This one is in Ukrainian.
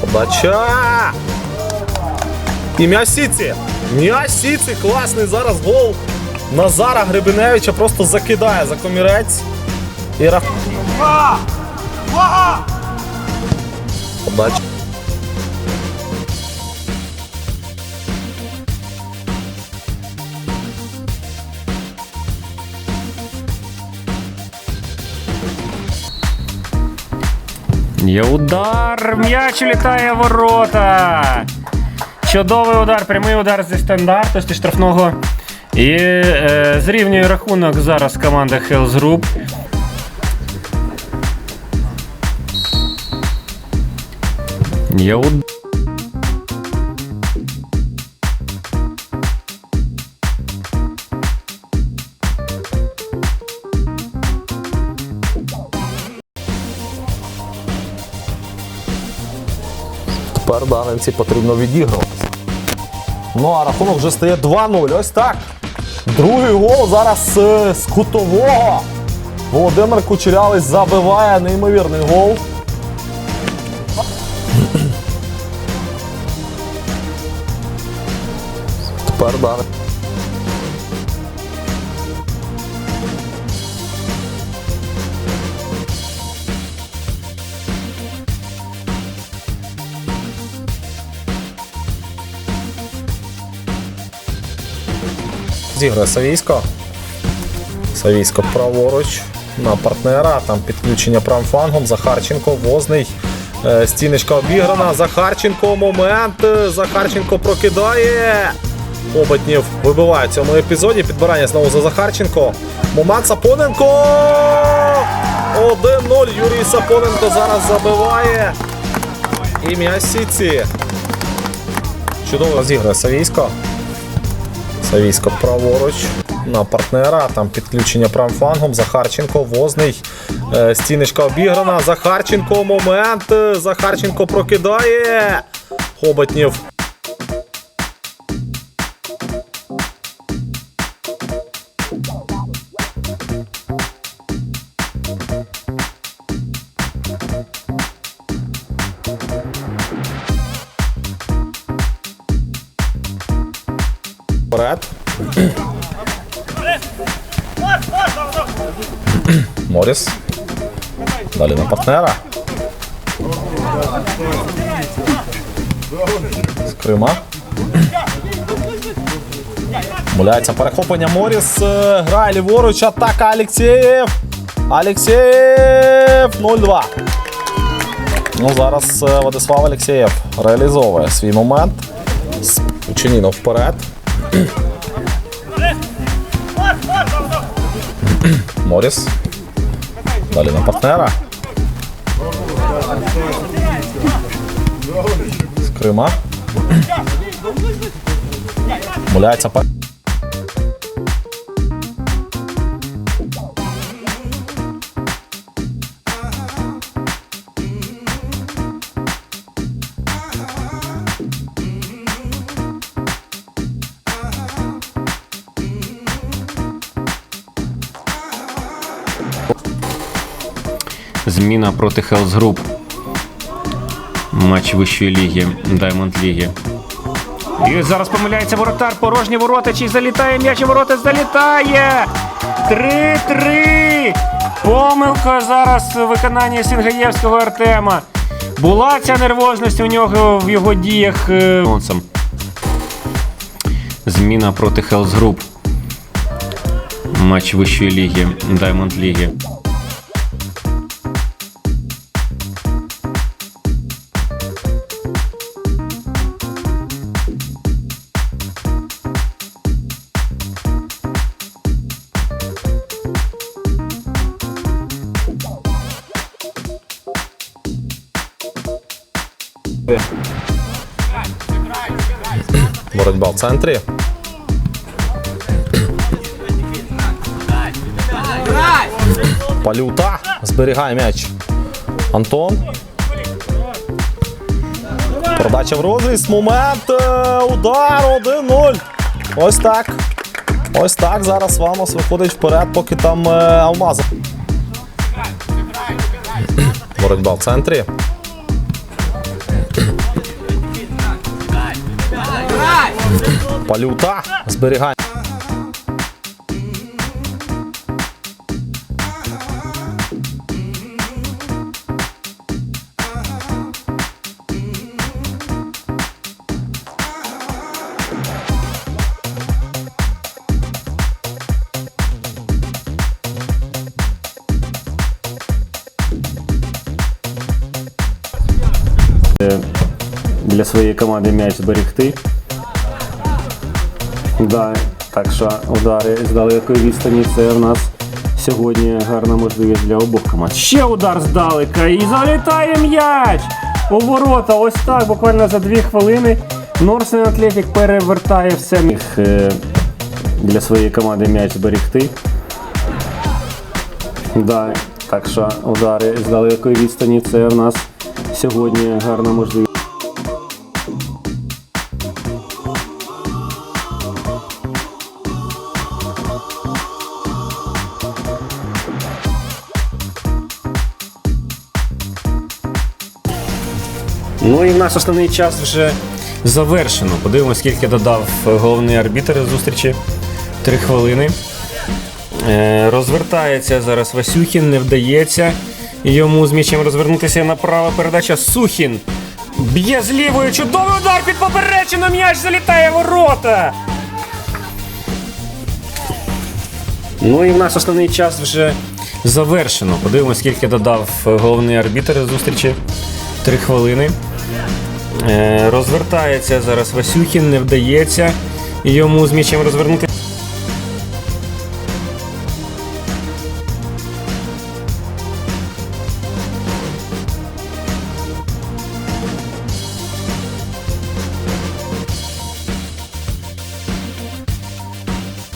Подача! І м'ясіці! М'ясіці! Класний зараз гол Назара Гребеневича просто закидає за комірець. І рах... Подача. Є удар, м'яч літає в ворота. Чудовий удар, прямий удар зі стандарту, зі штрафного. І е, зрівнює рахунок зараз команда Hells Group. Є удар. Тепер потрібно відігруватися. Ну а рахунок вже стає 2-0. Ось так. Другий гол зараз е, з кутового. Володимир Кучерявий забиває неймовірний гол. Тепер Данин. Зіграє Савійсько. Савійсько праворуч на партнера. Там підключення правим флангом. Захарченко, Возний. Е, Стіночка обіграна. Захарченко. Момент. Захарченко прокидає. Оботнів вибиває в цьому епізоді. Підбирання знову за Захарченко. Момент Сапоненко. 1-0. Юрій Сапоненко зараз забиває. І м'яч Сіці. Чудово розіграє Савійсько. Савійсько праворуч на партнера. Там підключення правим флангом. Захарченко, Возний. Е, Стіночка обіграна. Захарченко. Момент. Е, Захарченко прокидає. Хоботнів. Вперед. Моріс. Далі на партнера. З Крима. Муляється перехоплення Моріс. е, Грає ліворуч. Атака Алексєєв. Алексєєв 0-2. Ну, зараз е, Владислав Алексєєв реалізовує свій момент. С- Учинінов вперед. Моріс. Далі на партнера. З Крима. Муляється пер... Зміна проти Hells Group. Матч вищої ліги, Diamond Ліги. І зараз помиляється воротар, порожні ворота. Чи залітає м'яч у ворота? Залітає! 3-3! Помилка зараз у виконанні Сінгаєвського Артема. Була ця нервозність у нього в його діях. е, Зміна проти Hells Group. Матч вищої ліги, Diamond Ліги. Боротьба в центрі. Палюта зберігає м'яч. Антон. Продача в розріз. Момент. е, Удар 1-0. Ось так. Ось так. Зараз Ванос виходить вперед, поки там е, Алмазов. Боротьба в центрі. Палюта. Зберігання. для своєї команди м'яч зберегти. Да, так що удари з далекої відстані це в нас сьогодні гарна можливість для обох команд. Ще удар здалека і залітає м'яч у ворота. Ось так, буквально за дві хвилини. Норсен Атлетік перевертає все. Міг е, для своєї команди м'яч зберегти. Да, так що удари з далекої відстані це в нас сьогодні гарна можливість. Ну і в наш основний час вже завершено. Подивимось, скільки додав е, головний арбітр зустрічі. Три хвилини. Е, розвертається зараз Васюхін, не вдається йому з м'ячем розвернутися направо. Передача Сухін. Б'є з лівою. Чудовий удар під поперечину. М'яч залітає в ворота. Ну і в наш основний час вже завершено. Подивимось, скільки додав е, головний арбітр зустрічі. Три хвилини. Е, розвертається зараз Васюхін, не вдається йому з м'ячем розвернути.